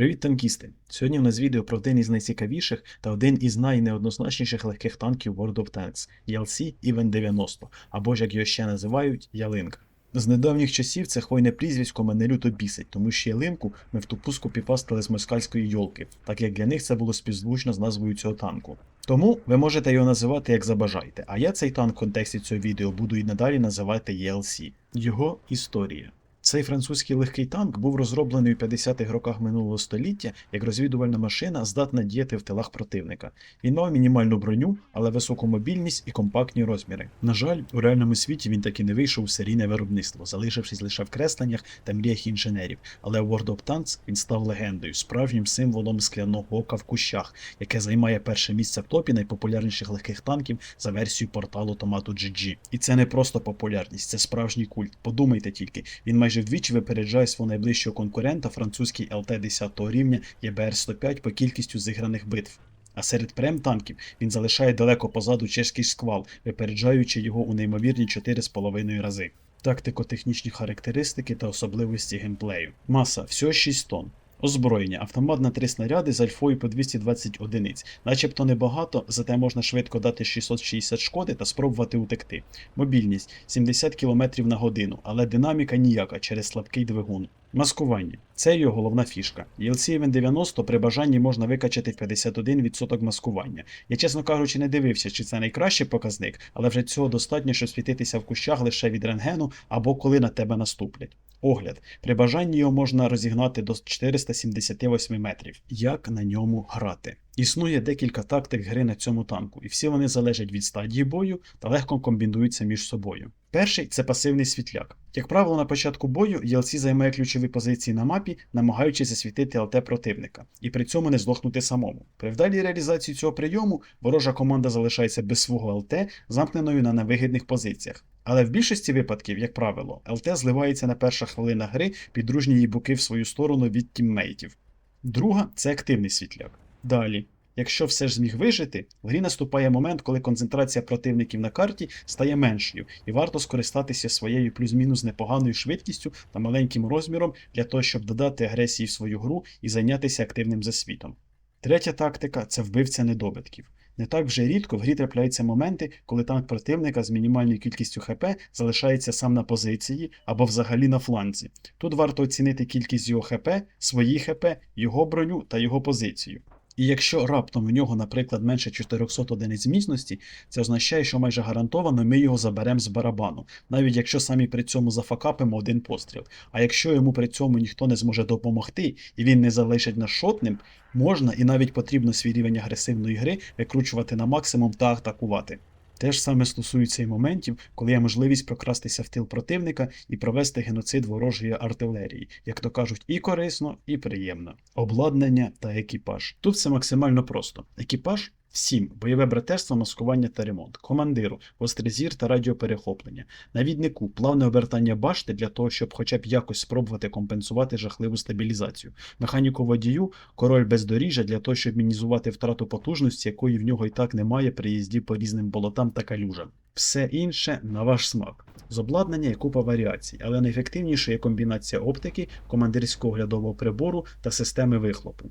Привіт, танкісти! Сьогодні у нас відео про один із найцікавіших та один із найнеоднозначніших легких танків World of Tanks ELC Even 90, або ж як його ще називають Ялинка. З недавніх часів це хвойне прізвисько мене люто бісить, тому що ялинку ми в ту пуску піпастили з москальської йолки, так як для них це було співзвучно з назвою цього танку. Тому ви можете його називати як забажаєте, а я цей танк в контексті цього відео буду і надалі називати ELC. Його історія. Цей французький легкий танк був розроблений у 50-х роках минулого століття як розвідувальна машина, здатна діяти в тилах противника. Він мав мінімальну броню, але високу мобільність і компактні розміри. На жаль, у реальному світі він таки не вийшов у серійне виробництво, залишившись лише в кресленнях та мріях інженерів. Але у World of Tanks він став легендою, справжнім символом скляного ока в кущах, яке займає перше місце в топі найпопулярніших легких танків за версією порталу Tomato GG. І це не просто популярність, це справжній культ. Подумайте тільки, він майже вдвічі випереджає свого найближчого конкурента, французький ЛТ 10 рівня ЄБР-105 по кількістю зіграних битв. А серед прем-танків він залишає далеко позаду чеський сквал, випереджаючи його у неймовірні 4,5 рази. Тактико-технічні характеристики та особливості геймплею. Маса всього 6 тонн. Озброєння, автомат на 3 снаряди з альфою по 220 одиниць. Начебто небагато, зате можна швидко дати 660 шкоди та спробувати утекти. Мобільність 70 км на годину, але динаміка ніяка через слабкий двигун. Маскування це його головна фішка. ELC Event 90 при бажанні можна викачати в 51% маскування. Я, чесно кажучи, не дивився, чи це найкращий показник, але вже цього достатньо, щоб світитися в кущах лише від рентгену або коли на тебе наступлять. Огляд. При бажанні його можна розігнати до 478 метрів. Як на ньому грати? Існує декілька тактик гри на цьому танку, і всі вони залежать від стадії бою та легко комбінуються між собою. Перший це пасивний світляк. Як правило, на початку бою ELC займає ключові позиції на мапі, намагаючись засвітити ЛТ противника, і при цьому не здохнути самому. При вдалій реалізації цього прийому ворожа команда залишається без свого ЛТ, замкненою на невигідних позиціях. Але в більшості випадків, як правило, ЛТ зливається на перша хвилина гри під дружні її боки в свою сторону від тіммейтів. Друга це активний світляк. Далі, якщо все ж зміг вижити, в грі наступає момент, коли концентрація противників на карті стає меншою, і варто скористатися своєю плюс-мінус непоганою швидкістю та маленьким розміром для того, щоб додати агресії в свою гру і зайнятися активним засвітом. Третя тактика це вбивця недобитків. Не так вже рідко в грі трапляються моменти, коли танк противника з мінімальною кількістю ХП залишається сам на позиції або взагалі на фланзі. Тут варто оцінити кількість його ХП, свої ХП, його броню та його позицію. І якщо раптом у нього, наприклад, менше 400 одиниць міцності, це означає, що майже гарантовано ми його заберемо з барабану, навіть якщо самі при цьому зафакапимо один постріл. А якщо йому при цьому ніхто не зможе допомогти і він не залишить нас шотним, можна і навіть потрібно свій рівень агресивної гри викручувати на максимум та атакувати. Те ж саме стосується і моментів, коли є можливість прокрастися в тил противника і провести геноцид ворожої артилерії, як то кажуть, і корисно, і приємно. Обладнання та екіпаж. Тут все максимально просто. Екіпаж. Всім бойове братерство, маскування та ремонт, командиру, гострий зір та радіоперехоплення, навіднику, плавне обертання башти для того, щоб хоча б якось спробувати компенсувати жахливу стабілізацію, механіку водію, король бездоріжжя для того, щоб мінізувати втрату потужності, якої в нього і так немає при їзді по різним болотам та калюжам. Все інше на ваш смак. З обладнання є купа варіацій, але найефективніше є комбінація оптики, командирського оглядового прибору та системи вихлопу.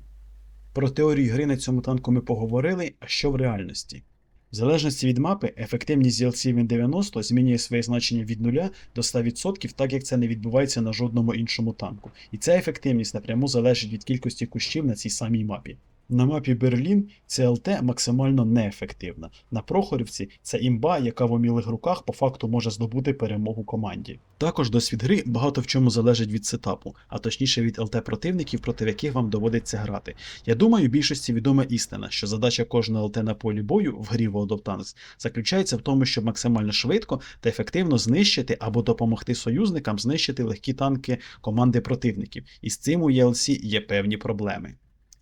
Про теорію гри на цьому танку ми поговорили, а що в реальності? В залежності від мапи, ефективність ZLC Win 90 змінює своє значення від 0 до 100%, так як це не відбувається на жодному іншому танку. І ця ефективність напряму залежить від кількості кущів на цій самій мапі. На мапі Берлін ЦЛТ максимально неефективна. На Прохорівці це імба, яка в умілих руках по факту може здобути перемогу команді. Також досвід гри багато в чому залежить від сетапу, а точніше від ЛТ противників, проти яких вам доводиться грати. Я думаю, більшості відома істина, що задача кожного ЛТ на полі бою в грі World of Tanks заключається в тому, щоб максимально швидко та ефективно знищити або допомогти союзникам знищити легкі танки команди противників. І з цим у ELC є певні проблеми.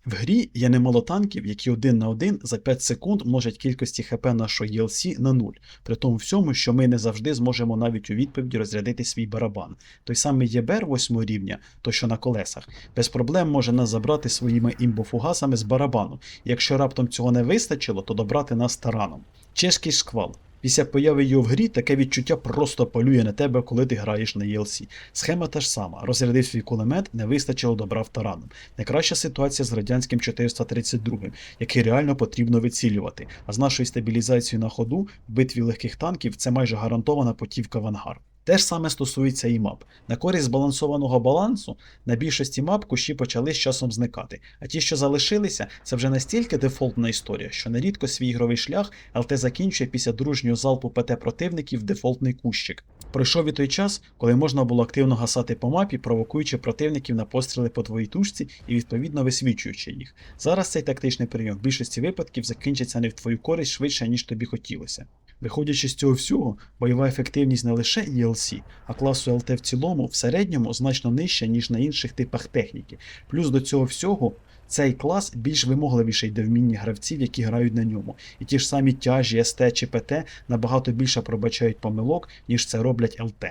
В грі є немало танків, які один на один за 5 секунд множать кількості ХП нашого ELC на 0, при тому всьому, що ми не завжди зможемо навіть у відповіді розрядити свій барабан. Той самий ЄБР 8 рівня, то що на колесах, без проблем може нас забрати своїми імбофугасами з барабану. Якщо раптом цього не вистачило, то добрати нас тараном. Чешський шквал. Після появи його в грі таке відчуття просто полює на тебе, коли ти граєш на ELC. Схема та ж сама. Розрядив свій кулемет, не вистачило добра тараном. Найкраща ситуація з радянським 432, який реально потрібно вицілювати. А з нашою стабілізацією на ходу в битві легких танків це майже гарантована потівка в ангар. Те ж саме стосується і мап. На користь збалансованого балансу на більшості мап кущі почали з часом зникати, а ті, що залишилися, це вже настільки дефолтна історія, що нерідко свій ігровий шлях ЛТ закінчує після дружнього залпу ПТ противників дефолтний кущик. Пройшов і той час, коли можна було активно гасати по мапі, провокуючи противників на постріли по твоїй тушці і відповідно висвічуючи їх. Зараз цей тактичний прийом в більшості випадків закінчиться не в твою користь швидше, ніж тобі хотілося. Виходячи з цього всього, бойова ефективність не лише ELC, а класу ЛТ в цілому в середньому значно нижча, ніж на інших типах техніки. Плюс до цього всього. Цей клас більш вимогливіший до вміння гравців, які грають на ньому, і ті ж самі тяжі, СТ чи ПТ набагато більше пробачають помилок, ніж це роблять ЛТ.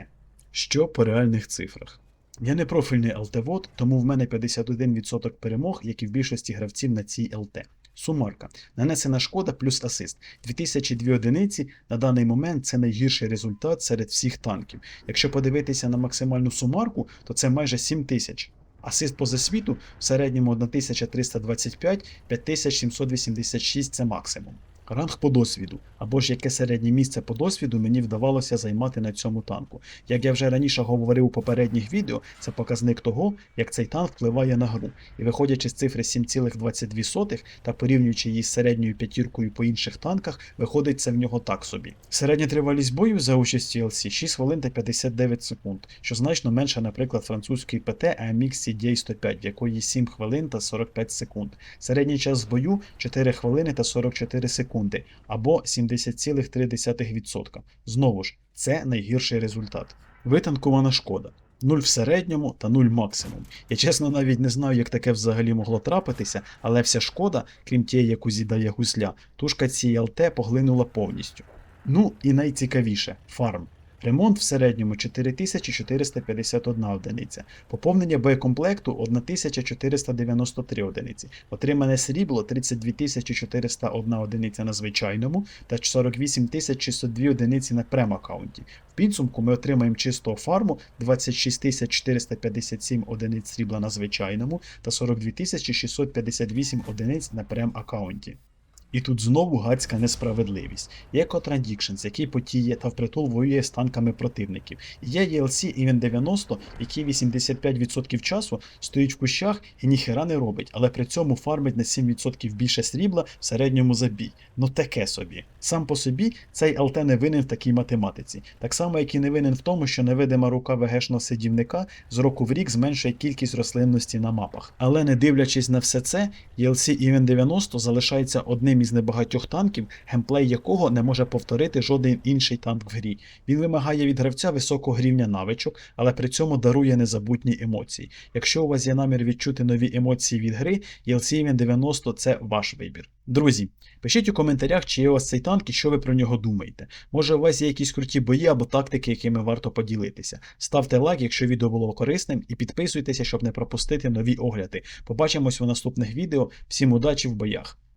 Що по реальних цифрах? Я не профільний ЛТ-вод, тому в мене 51% перемог, як і в більшості гравців на цій ЛТ. Сумарка. Нанесена шкода плюс асист. 2002 одиниці на даний момент це найгірший результат серед всіх танків. Якщо подивитися на максимальну сумарку, то це майже 7000. Асист по засвіту в середньому 1325, 5786 це максимум. Ранг по досвіду, або ж яке середнє місце по досвіду мені вдавалося займати на цьому танку. Як я вже раніше говорив у попередніх відео, це показник того, як цей танк впливає на гру. І виходячи з цифри 7,22 та порівнюючи її з середньою п'ятіркою по інших танках, виходить це в нього так собі. Середня тривалість бою за участі LC 6 хвилин та 59 секунд, що значно менше, наприклад, французької ПТ AMX CDA 105, в якої 7 хвилин та 45 секунд. Середній час бою 4 хвилини та 44 секунди або 70,3%. Знову ж, це найгірший результат. Витанкувана шкода. 0 в середньому та 0 максимум. Я чесно навіть не знаю, як таке взагалі могло трапитися, але вся шкода, крім тієї, яку з'їдає гусля, тушка ЛТ поглинула повністю. Ну і найцікавіше фарм. Ремонт в середньому 4451 одиниця, поповнення боєкомплекту 1493 одиниці, отримане срібло 32401 одиниця на звичайному та 48602 одиниці на прем-аккаунті. В підсумку ми отримаємо чистого фарму 26457 одиниць срібла на звичайному та 42658 одиниць на прем-аккаунті. І тут знову гадська несправедливість. Є Contradictions, який потіє та впритул воює з танками противників. Є ELC Event 90, який 85% часу стоїть в кущах і ніхера не робить, але при цьому фармить на 7% більше срібла в середньому забій. Ну таке собі. Сам по собі цей ЛТ не винен в такій математиці. Так само, як і не винен в тому, що невидима рука ВГшного сидівника з року в рік зменшує кількість рослинності на мапах. Але не дивлячись на все це, ELC Event 90 залишається одним із небагатьох танків, геймплей якого не може повторити жоден інший танк в грі. Він вимагає від гравця високого рівня навичок, але при цьому дарує незабутні емоції. Якщо у вас є намір відчути нові емоції від гри, ELC Event 90 це ваш вибір. Друзі, пишіть у коментарях, чи є у вас цей танк і що ви про нього думаєте. Може, у вас є якісь круті бої або тактики, якими варто поділитися. Ставте лайк, якщо відео було корисним, і підписуйтеся, щоб не пропустити нові огляди. Побачимось у наступних відео. Всім удачі в боях!